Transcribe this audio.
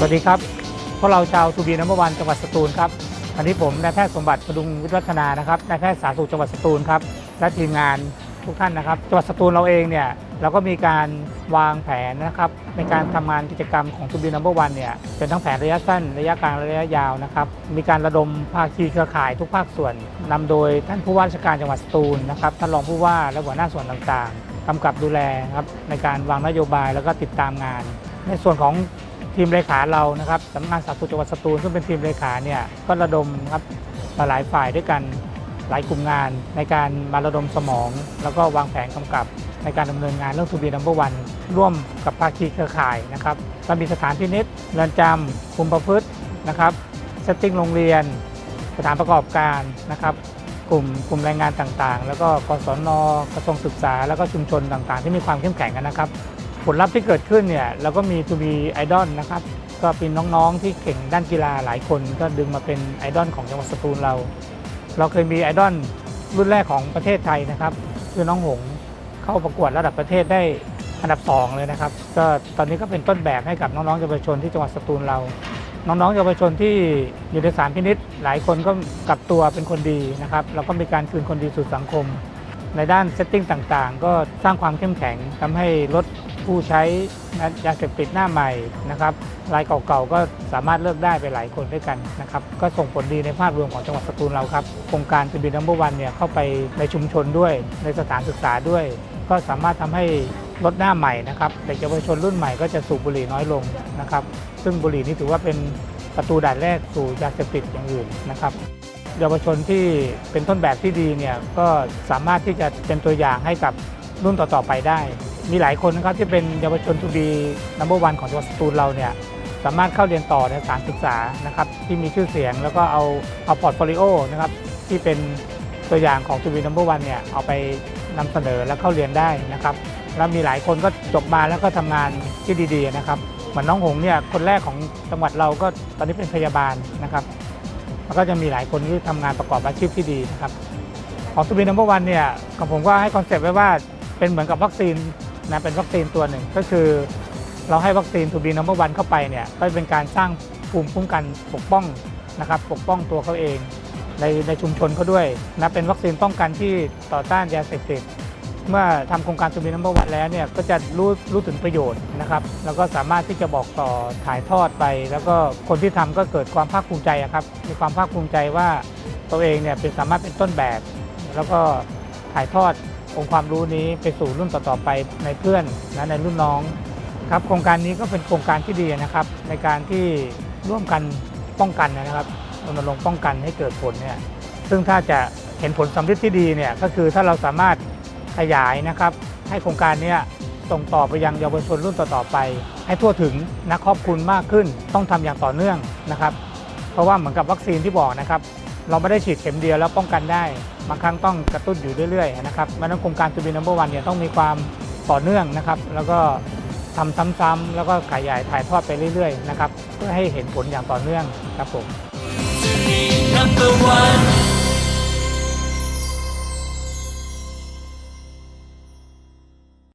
สวัสดีครับ พวกเราชาวทูบีนัมเบอร์วันจังหวัดสตูลครับวันนี้ผมนายแพทย์สมบัติประดุงวิทยวัฒนานะครับนายแพทย์สาธารณสุขจังหวัดสตูลครับและทีมงานทุกท่านนะครับจังหวัดสตูลเราเองเนี่ยเราก็มีการวางแผนนะครับในการทำงานกิจกรรมของทูบีนัมเบอร์วันเนี่ยเป็นทั้งแผนระยะสั้นระยะกลางระยะยาวนะครับมีการระดมภาคีเครือข่ายทุกภาคส่วนนำโดยท่านผู้ว่าราชการจังหวัดสตูลนะครับท่านรองผู้ว่าและหัวหน้าส่วนต่างๆกำกับดูแลครับในการวางนโยบายแล้วก็ติดตามงาน ในส่วนของ ทีมเลขาเรานะครับสำนักงานสาธารณสุขจังหวัดสตูลซึ่งเป็นทีมเลขาเนี่ยก็ระดมครับหลายฝ่ายด้วยกันหลายกลุ่มงานในการมาระดมสมอง แล้วก็วางแผนกำกับในการดำเนินงานเรื่องทูบีนัมเบอร์วันร่วมกับภาคีเครือข่ายนะครับก็มีสถานพินิษเรือนจำคุมประพฤตินะครับเซตติ้งโรงเรียน สถานประกอบการนะครับ กลุ่มกลุ่มแรงงานต่างๆ แล้วก็กศนกระทรวงศึกษา แล้วก็ชุมชนต่างๆ ที่มีความเข้มแข็งกันนะครับ ผลลัพธ์ที่เกิดขึ้นเนี่ยเราก็มีทูบีไอดอลนะครับ ก็เป็นน้องๆที่เก่งด้านกีฬาหลายคน ก็ดึงมาเป็นไอดอลของจังหวัดสตูลเรา เราเคยมีไอดอลรุ่นแรกของประเทศไทยนะครับคือน้องหงเข้าประกวดระดับประเทศได้อันดับสองเลยนะครับ ก็ตอนนี้ก็เป็นต้นแบบให้กับน้องๆเยาวชนที่จังหวัดสตูลเรา น้องๆเยาวชนที่อยู่ในสารพินิษหลายคนก็กลับตัวเป็นคนดีนะครับ เราก็มีการคืนคนดีสู่สังคม ในด้านเซตติ้งต่างๆ ก็สร้างความเข้มแข็งทำให้ลดผู้ใช้ยาเสพติดหน้าใหม่นะครับรายเก่าๆก็สามารถเลิกได้ไปหลายคนด้วยกันนะครับก็ส่งผลดีในภาพรวมของจังหวัดสตูลเราครับโครงการจะบีนัมเบอร์วันเนี่ยเข้าไปในชุมชนด้วย ในสถานศึกษาด้วย ก็สามารถทำให้ลดหน้าใหม่นะครับเด็กเยาวชนรุ่นใหม่ก็จะสูบบุหรี่น้อยลงนะครับซึ่งบุหรี่นี่ถือว่าเป็นประตูด่านแรกสู่ยาเสพติดอย่างอื่นนะครับ เยาวชนที่เป็นต้นแบบที่ดีเนี่ยก็สามารถที่จะเป็นตัวอย่างให้กับรุ่นต่อๆไปได้ มีหลายคนนะครับที่เป็นเยาวชนทูบีนัมเบอร์วันของจังหวัดสตูลเราเนี่ยสามารถเข้าเรียนต่อในสถานศึกษานะครับที่มีชื่อเสียงแล้วก็เอาเอาพอร์ตโฟลิโอนะครับที่เป็นตัวอย่างของทูบีนัมเบอร์วันเนี่ยเอาไปนำเสนอและเข้าเรียนได้นะครับแล้วมีหลายคนก็จบมาแล้วก็ทำงานที่ดีๆนะครับเหมือนน้องหงเนี่ยคนแรกของจังหวัดเราก็ตอนนี้เป็นพยาบาลนะครับ แล้วก็จะมีหลายคนที่ทำงานประกอบอาชีพที่ดีนะครับของทูบีนัมเบอร์วันเนี่ยกับผมก็ให้คอนเซปต์ไว้ว่าเป็นเหมือนกับวัคซีนนะเป็นวัคซีนตัวหนึ่งก็คือ เราให้วัคซีนทูบีนัมเบอร์วันเข้าไปเนี่ยก็เป็นการสร้างภูมิคุ้มกันปกป้องนะครับปกป้องตัวเขาเอง ในในชุมชนเขาด้วยนะเป็นวัคซีนป้องกันที่ต่อต้านยาเสพติด เมื่อทำโครงการทูบีนัมเบอร์วันแล้วเนี่ยก็จะรู้รู้ถึงประโยชน์นะครับ แล้วก็สามารถที่จะบอกต่อถ่ายทอดไป แล้วก็คนที่ทำก็เกิดความภาคภูมิใจครับมีความภาคภูมิใจว่าตัวเองเนี่ยเป็นสามารถเป็นต้นแบบ แล้วก็ถ่ายทอดองค์ความรู้นี้ไปสู่รุ่นต่อๆไปในเพื่อนนะในรุ่นน้องครับโครงการนี้ก็เป็นโครงการที่ดีนะครับ ในการที่ร่วมกันป้องกันนะครับรณรงค์ป้องกันให้เกิดผลเนี่ยซึ่งถ้าจะเห็นผลสำเร็จที่ดีเนี่ยก็คือถ้าเราสามารถ ขยายนะครับ ให้โครงการเนี้ส่งต่อไปยังเยาวชนรุ่นต่อๆไป ให้ทั่วถึงนะครอบคลุมมากขึ้น ต้องทำอย่างต่อเนื่องนะครับ เพราะว่าเหมือนกับวัคซีนที่บอกนะครับ เราไม่ได้ฉีดเข็มเดียวแล้วป้องกันได้ บางครั้งต้องกระตุ้นอยู่เรื่อยๆนะครับเพราะฉะนั้นโครงการทูบีนัมเบอร์วันเนี่ยต้องมีความต่อเนื่องนะครับ แล้วก็ทำซ้ำๆแล้วก็ขยายถ่ายทอดไปเรื่อยๆนะครับ เพื่อให้เห็นผลอย่างต่อเนื่องครับผม number one